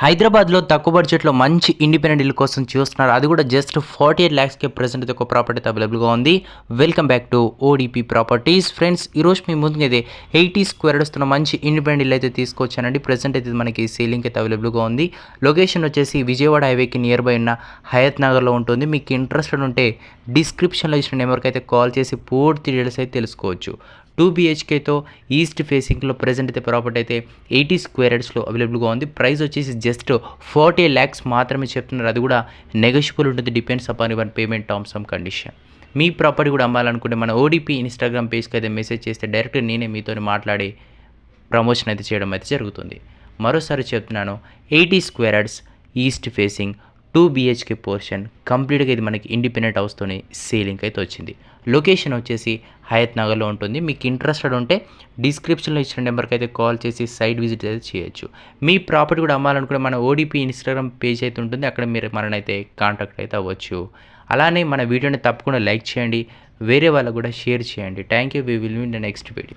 హైదరాబాద్లో తక్కువ బడ్జెట్లో మంచి ఇండిపెండెంట్ ఇల్లు కోసం చూస్తున్నారు. అది కూడా జస్ట్ ఫార్టీ ఎయిట్ ల్యాక్స్కి ప్రజెంట్ అయితే ఒక ప్రాపర్టీ అవైలబుల్గా ఉంది. Welcome back to ODP properties friends ఈరోజు మీ ముందు అయితే ఎయిటీ స్క్వేర్ వస్తున్న మంచి ఇండిపెండెంట్ ఇల్లు అయితే తీసుకొచ్చానండి. ప్రెసెంట్ అయితే మనకి సేలింగ్ అయితే అవైలబుల్గా ఉంది. లొకేషన్ వచ్చేసి విజయవాడ హైవేకి నియర్ బై ఉన్న హయత్ నగర్లో ఉంటుంది. మీకు ఇంట్రెస్టెడ్ ఉంటే డిస్క్రిప్షన్లో ఇచ్చిన నెంబర్కి అయితే కాల్ చేసి పూర్తి డీటెయిల్స్ అయితే తెలుసుకోవచ్చు. టూ బీహెచ్కేతో ఈస్ట్ ఫేసింగ్లో ప్రజెంట్ అయితే ప్రాపర్టీ అయితే ఎయిటీ స్క్వేర్ యార్డ్స్లో అవైలబుల్గా ఉంది. ప్రైస్ వచ్చేసి జస్ట్ ఫార్టీ ల్యాక్స్ మాత్రమే చెప్తున్నారు. అది కూడా నెగోషియబుల్ ఉంటుంది. Depends upon your payment terms and condition me property కూడా అమ్మాలనుకుంటే మన ఓడిపి ఇన్స్టాగ్రామ్ పేజ్కి అయితే మెసేజ్ చేస్తే డైరెక్ట్ నేనే మీతో మాట్లాడి ప్రమోషన్ అయితే చేయడం అయితే జరుగుతుంది. మరోసారి చెప్తున్నాను eighty square yards east facing two BHK portion కంప్లీట్గా ఇది మనకి ఇండిపెండెంట్ హౌస్తోనే సేలింగ్ అయితే వచ్చింది. లొకేషన్ వచ్చేసి హయత్ నగర్లో ఉంటుంది. మీకు ఇంట్రెస్టెడ్ ఉంటే డిస్క్రిప్షన్లో ఇచ్చిన నెంబర్కి అయితే కాల్ చేసి సైట్ విజిట్ అయితే చేయొచ్చు. మీ ప్రాపర్టీ కూడా అమ్మాలనుకుంటే మన ఓడిపి ఇన్స్టాగ్రామ్ పేజ్ అయితే ఉంటుంది. అక్కడ మీరు మననైతే కాంటాక్ట్ అయితే అవ్వచ్చు. అలానే మన వీడియోని తప్పకుండా లైక్ చేయండి. వేరే వాళ్ళకు కూడా షేర్ చేయండి. Thank you we will meet the next video